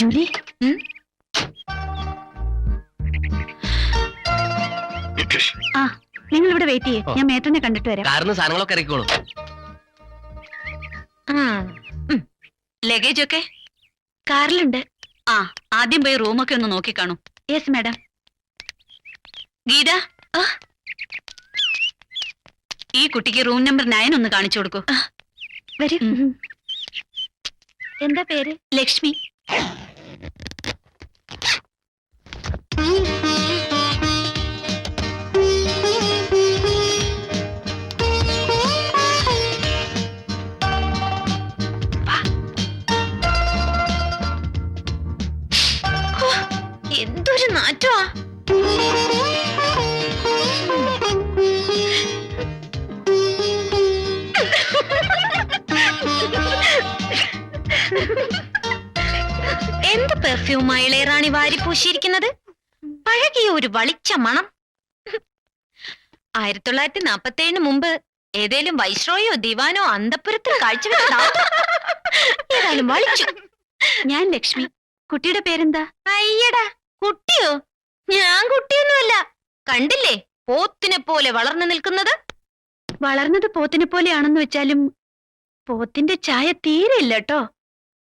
Julie? ആ നിങ്ങൾ ഇവിടെ വെയിറ്റ് ചെയ്യേ. ഞാൻ മേത്തനെ കണ്ടിട്ട് വരാം. കാറിന് സാധനങ്ങളൊക്കെ ഇറക്കിക്കോളൂ. ലഗേജ് ഒക്കെ കാറിലുണ്ട്. ആ ആദ്യം പോയി റൂമൊക്കെ ഒന്ന് നോക്കിക്കാണൂ യെസ് മാഡം ഗീത. ഈ കുട്ടിക്ക് റൂം നമ്പർ നയൻ ഒന്ന് കാണിച്ചു കൊടുക്കൂ. വരൂ. എന്താ പേര്? ലക്ഷ്മി. നാറ്റമാ എന്ത് പെർഫ്യൂം ഇളയറാണി വാരിപ്പൂശിയിരിക്കുന്നത് പഴകിയ ഒരു വളിച്ച മണം. ആയിരത്തി തൊള്ളായിരത്തി നാപ്പത്തി ഏഴിന് മുമ്പ് ഏതേലും വൈശ്രോയോ ദിവാനോ അന്തപുരത്തിൽ കാഴ്ചവെച്ചു ഞാൻ ലക്ഷ്മി. കുട്ടിയുടെ പേരെന്താ? അയ്യടാ കുട്ടിയോ? ഞാൻ കുട്ടിയൊന്നുമല്ല കണ്ടില്ലേ? പോത്തിനെ പോലെ വളർന്നു നിൽക്കുന്നത്? വളർന്നത് പോത്തിനെ പോലെയാണെന്ന് വെച്ചാലും പോത്തിന്റെ ചായ തീരെ ഇല്ല കേട്ടോ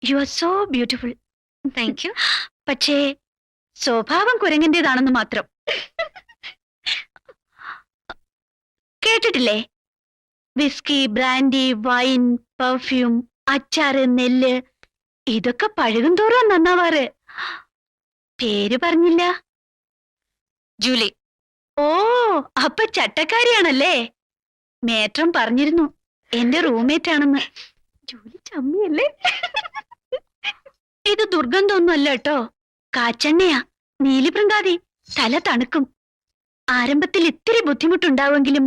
you are so beautiful thank you പക്ഷേ സ്വഭാവം കുരങ്ങിന്റെതാണെന്ന് മാത്രം. കേട്ടിട്ടില്ലേ? വിസ്കി ബ്രാൻഡി വൈൻ പെർഫ്യൂം അച്ചാറ് നെല്ല് ഇതൊക്കെ പഴകും തോറും നന്നാവാറ്. പേര് പറഞ്ഞില്ല. ജൂലി. ഓ അപ്പ ചട്ടക്കാരിയാണല്ലേ? മേറ്റം പറഞ്ഞിരുന്നു. എന്റെ റൂംമേറ്റ് ആണെന്ന് ജൂലി ചമ്മിയല്ലേ? ഇത് ദുർഗന്ധമൊന്നുമല്ല കേട്ടോ. കാച്ചെണ്ണയാ. നീലിപ്രങ്കാതി തല തണുക്കും. ആരംഭത്തിൽ ഇത്തിരി ബുദ്ധിമുട്ടുണ്ടാവുമെങ്കിലും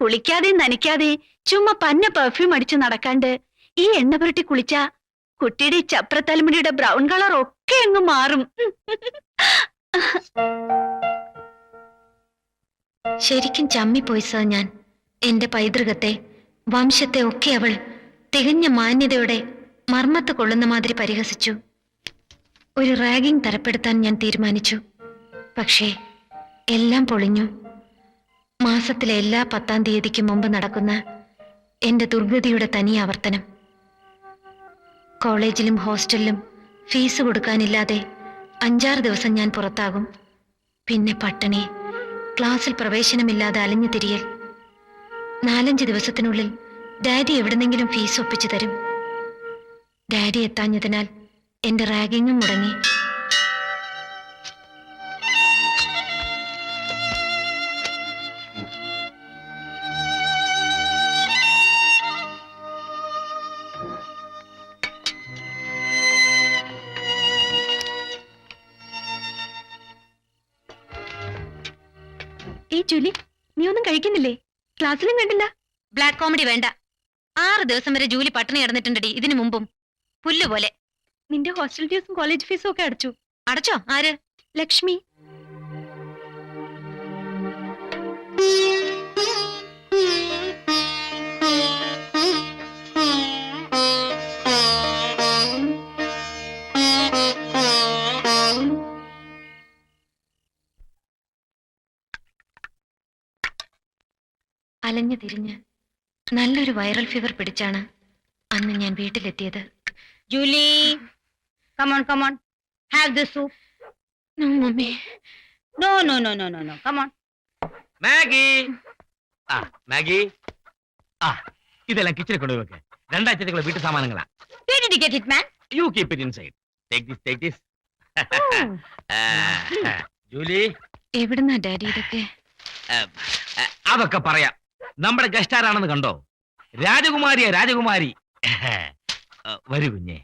കുളിക്കാതെ നനയ്ക്കാതെ ചുമ്മാ പന്ന പെർഫ്യൂം അടിച്ചു നടക്കാണ്ട് ഈ എണ്ണ പുരട്ടി കുളിച്ച കുട്ടിയുടെ ചപ്രത്തലമുടിയുടെ ബ്രൗൺ കളർ ഒക്കെ അങ്ങ് മാറും. ശരിക്കും ചമ്മിപ്പോയി സർ ഞാൻ. എന്റെ പൈതൃകത്തെ വംശത്തെ ഒക്കെ അവൾ തികഞ്ഞ മാന്യതയോടെ മർമ്മത്ത് കൊള്ളുന്ന മാതിരി പരിഹസിച്ചു. ഒരു റാഗിംഗ് തരപ്പെടുത്താൻ ഞാൻ തീരുമാനിച്ചു. പക്ഷേ എല്ലാം പൊളിഞ്ഞു. മാസത്തിലെ എല്ലാ പത്താം തീയതിക്ക് മുമ്പ് നടക്കുന്ന എന്റെ ദുർഗതിയുടെ തനി ആവർത്തനം. കോളേജിലും ഹോസ്റ്റലിലും ഫീസ് കൊടുക്കാനില്ലാതെ അഞ്ചാറ് ദിവസം ഞാൻ പുറത്താകും. പിന്നെ പട്ടിണി. ക്ലാസ്സിൽ പ്രവേശനമില്ലാതെ അലഞ്ഞു തിരിയൽ. നാലഞ്ച് ദിവസത്തിനുള്ളിൽ ഡാഡി എവിടെന്നെങ്കിലും ഫീസ് ഒപ്പിച്ചു തരും. ഡാഡി എത്താഞ്ഞതിനാൽ എന്റെ റാഗിങ്ങും മുടങ്ങി. ഈ ജൂലി നീ ഒന്നും കഴിക്കുന്നില്ലേ? ക്ലാസ്സിലും കണ്ടില്ല. ബ്ലാക്ക് കോമഡി വേണ്ട. ആറ് ദിവസം വരെ ജൂലി പട്ടിണി കിടന്നിട്ടുണ്ടടി ഇതിനു മുമ്പും. പുല്ലുപോലെ. നിന്റെ ഹോസ്റ്റൽ ഫീസും കോളേജ് ഫീസും ഒക്കെ അടച്ചു. അടച്ചോ? ആര്? ലക്ഷ്മി. തിരിഞ്ഞ്. നല്ലൊരു വൈറൽ ഫീവർ പിടിച്ചാണ് അന്ന് ഞാൻ വീട്ടിലെത്തിയത്. Julie come on come on have the soup no mummy. No no no no no no come on Maggie. ആ മാഗി. ആ ഇതെല്ലാം കിച്ചണിൽ കൊണ്ടുപോയി വെക്ക്. രണ്ടാഴ്ചത്തേക്കുള്ള വീട്ടു സാമാനങ്ങളാ. Where did you get it, man? You keep it inside take this take this Julie. എവിടുന്നാ ഡാഡി ഇതൊക്കെ? അതൊക്കെ പറയാം. നമ്മുടെ ഗസ്റ്റ് ആരാണെന്ന് കണ്ടോ? രാജകുമാരിയ രാജകുമാരി. വരൂ കുഞ്ഞേ.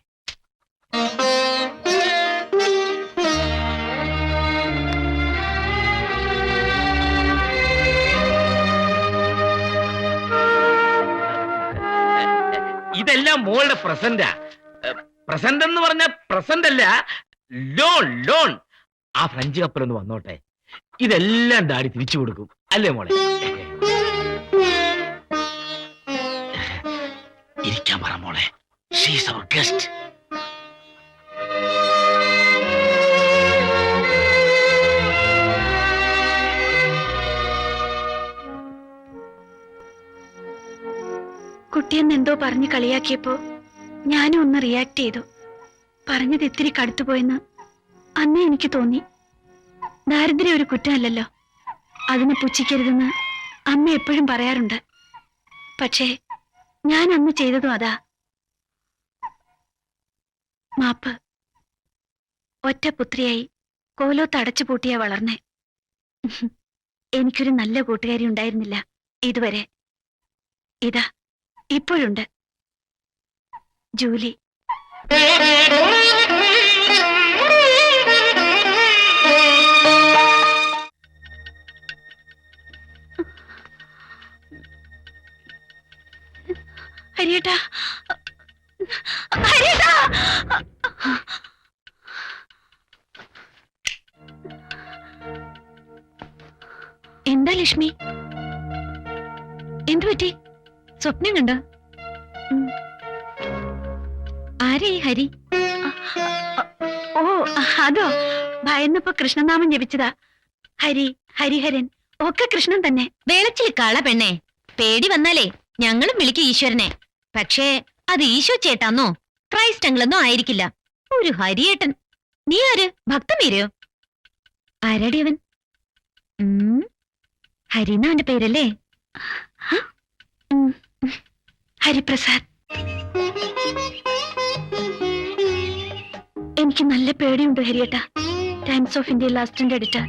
ഇതെല്ലാം മോളുടെ പ്രസന്റാ. പ്രസന്റ് എന്ന് പറഞ്ഞ പ്രസന്റ് അല്ല ലോൺ ലോൺ. ആ ഫ്രഞ്ച് കപ്പൽ ഒന്ന് വന്നോട്ടെ. ഇതെല്ലാം ഡാഡി തിരിച്ചു കൊടുക്കും. അല്ലേ മോളെ? ചിരിക്കാൻ പറ മോളെ. ഷീസ് അവർ ഗസ്റ്റ് കുട്ടിയെന്ന് എന്തോ പറഞ്ഞ് കളിയാക്കിയപ്പോ ഞാനും ഒന്ന് റിയാക്ട് ചെയ്തു. പറഞ്ഞത് ഇത്തിരി കടുത്തുപോയെന്ന് അന്നേ എനിക്ക് തോന്നി. ദാരിദ്ര്യം ഒരു കുറ്റമല്ലല്ലോ. അതിനെ പുച്ഛിക്കരുതെന്ന് അമ്മ എപ്പോഴും പറയാറുണ്ട്. പക്ഷേ ഞാൻ അന്ന് ചെയ്തതും അതാ. മാപ്പ്. ഒറ്റ പുത്രിയായി കോലോത്ത് അടച്ചു പൂട്ടിയാ വളർന്നേ. എനിക്കൊരു നല്ല കൂട്ടുകാരി ഉണ്ടായിരുന്നില്ല ഇതുവരെ. ഇതാ ഇപ്പോഴുണ്ട്. ജൂലി. ഹരിയേട്ടാ ഹരിയേട്ടാ എന്താ ലക്ഷ്മി? എന്തു പറ്റി? സ്വപ്നം കണ്ടോ? ആരേ ഹരി? ഓ അതോ. ഭയന്നപ്പോ കൃഷ്ണനാമം ജപിച്ചതാ. ഹരി ഹരിഹരൻ ഒക്കെ കൃഷ്ണൻ തന്നെ. വേളച്ചിൽ കള പെണ്ണേ. പേടി വന്നാലേ ഞങ്ങളും വിളിക്കും ഈശ്വരനെ. പക്ഷേ അത് ഈശോ ചേട്ടാന്നോ? ക്രൈസ്റ്റങ്ങളെന്നോ ആയിരിക്കില്ല. ഒരു ഹരിയേട്ടൻ. നീ ആര്? ഭക്തമീരയോ ആരാടി അവൻ ഉം, അവന്റെ പേരല്ലേ? ഹരിപ്രസാദ്. എനിക്ക് നല്ല പേടിയുണ്ട് ഹരിയേട്ട. ടൈംസ് ഓഫ് ഇന്ത്യ ലാസ്റ്റിന്റെ എഡിറ്റർ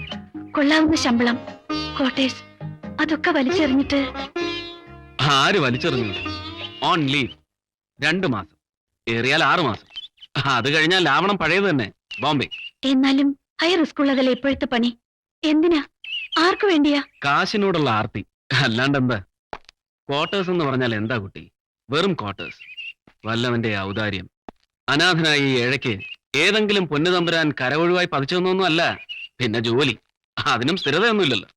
കൊള്ളാവുന്ന ശമ്പളം കോട്ടേഴ്സ് അതൊക്കെ വലിച്ചെറിഞ്ഞിട്ട്. ആര് വലിച്ചെറിഞ്ഞു? ഓൺ ലീവ് രണ്ടു മാസം. ഏറിയാൽ ആറു മാസം. അത് കഴിഞ്ഞാൽ ലാവണം പഴയത് തന്നെ. ബോംബെ. എന്നാലും ഹൈ റിസ്ക് ഉള്ളതല്ലേ ഇപ്പോഴത്തെ പണി? എന്തിനാ? ആർക്കു വേണ്ടിയാ? കാശിനോടുള്ള ആർത്തി. അല്ലാണ്ട് എന്താ? ക്വാർട്ടേഴ്സ് എന്ന് പറഞ്ഞാൽ എന്താ കുട്ടി? വെറും ക്വാർട്ടേഴ്സ് വല്ലവന്റെ ഔദാര്യം. അനാഥനായ ഈ ഏഴയ്ക്ക് ഏതെങ്കിലും പൊന്നുതമ്പുരാൻ കരവൊഴിവായി പതിച്ചതൊന്നും അല്ല. പിന്നെ ജോലി. അതിനും സ്ഥിരതയൊന്നുമില്ലല്ലോ.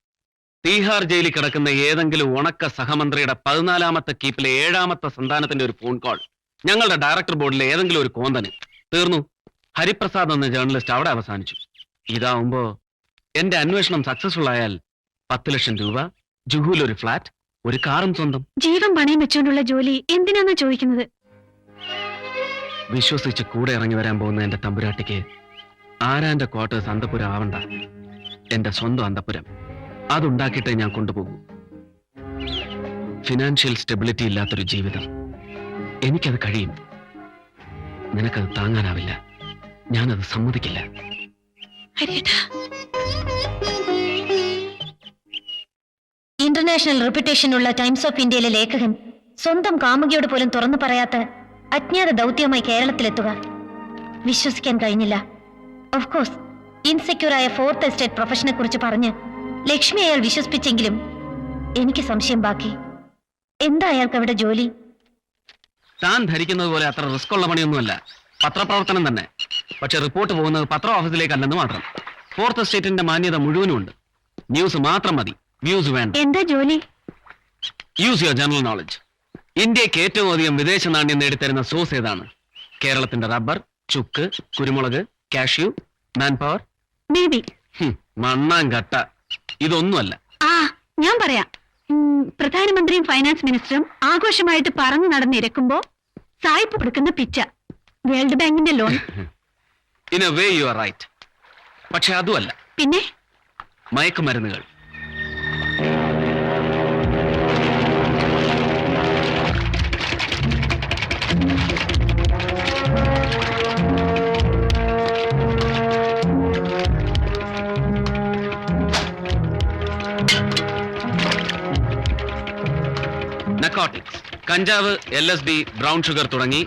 തീഹാർ ജയിലിൽ കിടക്കുന്ന ഏതെങ്കിലും ഉണക്ക സഹമന്ത്രിയുടെ പതിനാലാമത്തെ കീപ്പിലെ ഏഴാമത്തെ സന്താനത്തിന്റെ ഒരു ഫോൺ കോൾ ഞങ്ങളുടെ ഡയറക്ടർ ബോർഡിലെ ഏതെങ്കിലും ഒരു കോന്തന്. തീർന്നു. ഹരിപ്രസാദ് എന്ന ജേർണലിസ്റ്റ് അവിടെ അവസാനിച്ചു. ഇതാവുമ്പോ എന്റെ അന്വേഷണം സക്സസ്ഫുൾ ആയാൽ പത്ത് ലക്ഷം രൂപ ജുഹുൽ ഒരു ഫ്ലാറ്റ് ഒരു കാറും സ്വന്തം. ജീവൻ പണയം വെച്ചുകൊണ്ടുള്ള ജോലി എന്തിനാന്നാ ചോദിക്കുന്നത്? വിശ്വസിച്ച് കൂടെ ഇറങ്ങി വരാൻ പോകുന്ന എന്റെ തമ്പുരാട്ടിക്ക് ആരാന്റെ ക്വാർട്ടേഴ്സ് അന്തപുരം ആവണ്ട? എന്റെ സ്വന്തം അന്തപുരം. അതുണ്ടാക്കിയിട്ടേ ഞാൻ കൊണ്ടുപോകും. ഫിനാൻഷ്യൽ സ്റ്റെബിലിറ്റി ഇല്ലാത്തൊരു ജീവിതം. എനിക്കത് കഴിയും. നിനക്കത് താങ്ങാനാവില്ല. ഞാനത് സമ്മതിക്കില്ല. ഇന്റർനാഷണൽ റെപ്യൂട്ടേഷൻ ഉള്ള ടൈംസ് ഓഫ് ഇന്ത്യയിലെ ലേഖകൻ സ്വന്തം കാമുകിയോട് പോലും തുറന്നു പറയാത്ത അജ്ഞാത ദൗത്യമായി കേരളത്തിലെത്തുക വിശ്വസിക്കാൻ കഴിഞ്ഞില്ല. ഓഫ് കോഴ്സ് ഇൻസെക്യൂർ ആയ ഫോർത്ത് എസ്റ്റേറ്റ് പ്രൊഫഷനെ കുറിച്ച് പറഞ്ഞ് ലക്ഷ്മി അയാൾ വിശ്വസിപ്പിച്ചെങ്കിലും എനിക്ക് സംശയം ബാക്കി. എന്താ അയാൾക്ക് അവിടെ ജോലി? താൻ ധരിക്കുന്നത് പോലെ അത്ര റിസ്ക് ഉള്ള പണിയൊന്നുമല്ല. പത്രപ്രവർത്തനം തന്നെ. പക്ഷെ റിപ്പോർട്ട് പോകുന്നത് പത്ര ഓഫീസിലേക്കല്ലെന്ന് മാത്രം. ഫോർത്ത് സ്റ്റേറ്റിന്റെ മാന്യത മുഴുവനും ഉണ്ട് ന്യൂസ് മാത്രം മതി. വ്യൂസ് വേണ്ട. എന്താ ജോലി? യൂസ് യുവർ ജനറൽ നോളജ് ഇന്ത്യയ്ക്ക് ഏറ്റവും അധികം വിദേശ നാണ്യം നേടിത്തരുന്ന സോഴ്സ് ഏതാണ്? കേരളത്തിന്റെ റബ്ബർ ചുക്ക് കുരുമുളക് cashew man power maybe മണ്ണാങ്കട്ട. ഇതൊന്നുമല്ല. ആ ഞാൻ പറയാം. ഉം, പ്രധാനമന്ത്രിയും ഫൈനാൻസ് മിനിസ്റ്ററും ആഘോഷമായിട്ട് പറഞ്ഞു നടന്നിരക്കുമ്പോ സായിപ്പ് കൊടുക്കുന്ന പിച്ച. വേൾഡ് ബാങ്കിന്റെ loan. In a way you are right പക്ഷെ അതുമല്ല. പിന്നെ? മയക്കുമരുന്നുകൾ. കഞ്ചാവ് L S D brown sugar തുടങ്ങി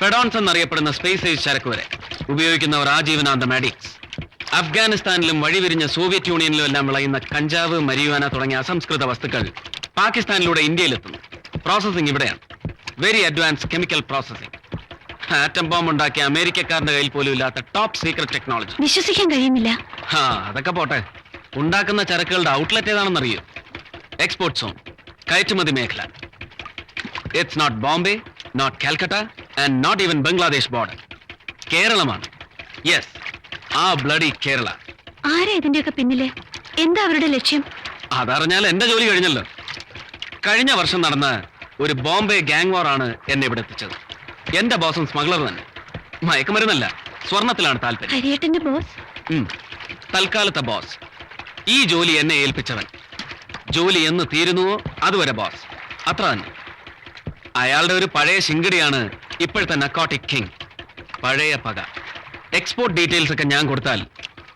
ഫെഡോൺസ് എന്നറിയപ്പെടുന്ന സ്പേസ് ഏജ് ചരക്ക് വരെ ഉപയോഗിക്കുന്നവർ ആജീവനാന്തം അഡിക്ട്സ് അഫ്ഗാനിസ്ഥാനിലും വഴിവിരിഞ്ഞ സോവിയറ്റ് യൂണിയനിലും എല്ലാം വിളയുന്ന കഞ്ചാവ് മരിയുവാന തുടങ്ങിയ അസംസ്കൃത വസ്തുക്കൾ പാകിസ്ഥാനിലൂടെ ഇന്ത്യയിലെത്തുന്നു. പ്രോസസ്സിംഗ് ഇവിടെയാണ്. Very advance chemical processing atom bomb ഉണ്ടാക്കിയ അമേരിക്കക്കാരന്റെ കയ്യിൽ പോലും ഇല്ലാത്ത ടോപ്പ് സീക്രട്ട് ടെക്നോളജി വിശ്വസിക്കാൻ കഴിയുന്നില്ല. ആ അതൊക്കെ പോട്ടെ. ഉണ്ടാക്കുന്ന ചരക്കുകളുടെ ഔട്ട്ലെറ്റ് ഏതാണെന്നറിയോ? എക്സ്പോർട്ട് സോൺ കയറ്റുമതി മേഖല. It's not Bombay not Calcutta and not even Bangladesh border കേരളമാണ്. യെസ് ആ ബ്ലഡി കേരള. ആരാ ഇതിന്റെയൊക്കെ പിന്നിലെ? എന്താ അവരുടെ ലക്ഷ്യം? അതറിഞ്ഞാൽ എന്റെ ജോലി കഴിഞ്ഞല്ലോ. കഴിഞ്ഞ വർഷം നടന്ന ഒരു ബോംബെ ഗാങ് വാർ ആണ് എന്നെ ഇവിടെ എത്തിച്ചത്. എന്റെ ബോസും സ്മഗ്ലർ തന്നെ. മയക്കുമരുന്നല്ല സ്വർണത്തിലാണ് താല്പര്യം. ഹരിയേട്ടന്റെ ബോസ് ഉം. തൽക്കാലത്തെ ബോസ് ഈ ജോലി എന്നെ ഏൽപ്പിച്ചവൻ. ജോലി എന്ന് തീരുന്നുവോ അതുവരെ ബോസ് അത്ര തന്നെ. അയാളുടെ ഒരു പഴയ ശിങ്കടിയാണ് ഇപ്പോഴത്തെ നക്കോട്ടിക് കിങ് പഴയ പക. എക്സ്പോർട്ട് ഡീറ്റെയിൽസ് ഒക്കെ ഞാൻ കൊടുത്താൽ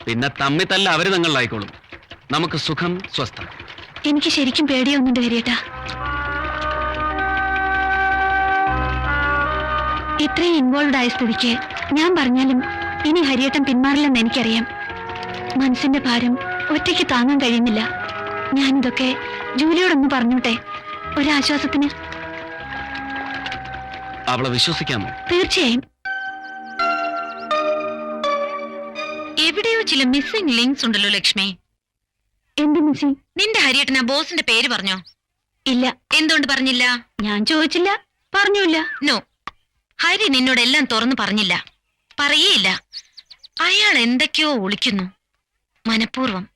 പിന്നെ തമ്മി തല്ല അവർ തങ്ങളിലായിക്കോളും. നമുക്ക് സുഖം സ്വസ്ഥം. എനിക്ക് ശരിക്കും പേടിയൊന്നുണ്ട് ഹരിയേട്ടാ ഇത്രയും ഇൻവോൾവ് ആയ സ്ഥിതിക്ക് ഞാൻ പറഞ്ഞാലും ഇനി ഹരിയേട്ടൻ പിന്മാറില്ലെന്ന് എനിക്കറിയാം. മനസ്സിന്റെ ഭാരം ഒറ്റയ്ക്ക് താങ്ങാൻ കഴിയുന്നില്ല. ഞാനിതൊക്കെ ജൂലിയോടൊന്ന് പറഞ്ഞോട്ടെ? ഒരാശ്വാസത്തിന്? അവളെ വിശ്വസിക്കാമോ? തീർച്ചയായും. എവിടെയോ ചില മിസ്സിംഗ് ലിങ്ക്സ് ഉണ്ടല്ലോ ലക്ഷ്മി. എന്ത് മിസ്സി നിന്റെ ഹരിയേട്ടൻ ആ ബോസിന്റെ പേര് പറഞ്ഞോ? ഇല്ല. എന്തുകൊണ്ട് പറഞ്ഞില്ല? ഞാൻ ചോദിച്ചില്ല. പറഞ്ഞില്ല നോ. ഹരി നിന്നോട് എല്ലാം തുറന്നു പറഞ്ഞില്ല. പറയേയില്ല. അയാൾ എന്തൊക്കെയോ ഒളിക്കുന്നു മനഃപൂർവം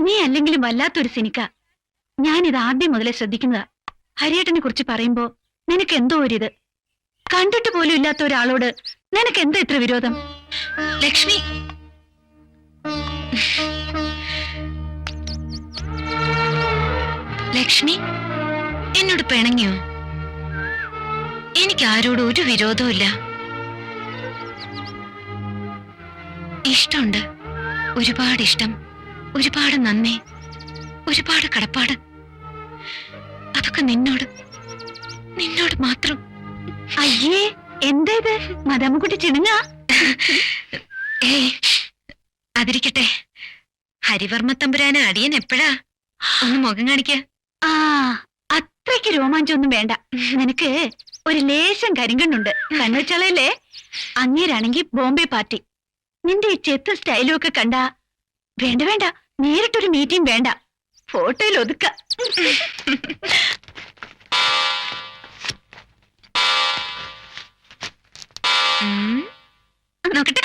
നീ അല്ലെങ്കിലും വല്ലാത്തൊരു സിനിക്ക. ഞാനിത് ആദ്യം മുതലേ ശ്രദ്ധിക്കുന്നതാ. ഹരിയേട്ടനെ കുറിച്ച് പറയുമ്പോ നിനക്ക് എന്തോ ഒരിത്. കണ്ടിട്ട് പോലും ഇല്ലാത്ത ഒരാളോട് നിനക്ക് എന്താ ഇത്ര വിരോധം? ലക്ഷ്മി. ലക്ഷ്മി എന്നോട് പിണങ്ങിയോ? എനിക്ക് ആരോടും ഒരു വിരോധവും ഇല്ല. ഇഷ്ടമുണ്ട്. ഒരുപാട് ഇഷ്ടം. ഒരുപാട് നന്ദി. ഒരുപാട് കടപ്പാട്. അതൊക്കെ നിന്നോട്. നിന്നോട് മാത്രം. അയ്യേ എന്താ ഇത് മദാമക്കുട്ടി ചിണുങ്ങ? ഏയ് അതിരിക്കട്ടെ. ഹരിവർമ്മ തമ്പുരാന് അടിയൻ എപ്പോഴാ? ഒന്ന് മുഖം കാണിക്ക. ആ അത്രയ്ക്ക് രോമാഞ്ചൊന്നും വേണ്ട. നിനക്ക് ഒരു ലേശം കരിങ്കണ്ണുണ്ട്. കണ്ണുവെച്ചാളല്ലേ? അങ്ങേരാണെങ്കി ബോംബെ പാർട്ടി. നിന്റെ ഈ ചെത്ത് സ്റ്റൈലും ഒക്കെ കണ്ട വേണ്ട വേണ്ട. നേരിട്ടൊരു മീറ്റിംഗ് വേണ്ട. ഫോട്ടോയിൽ ഒതുക്ക. നോക്കട്ടെ.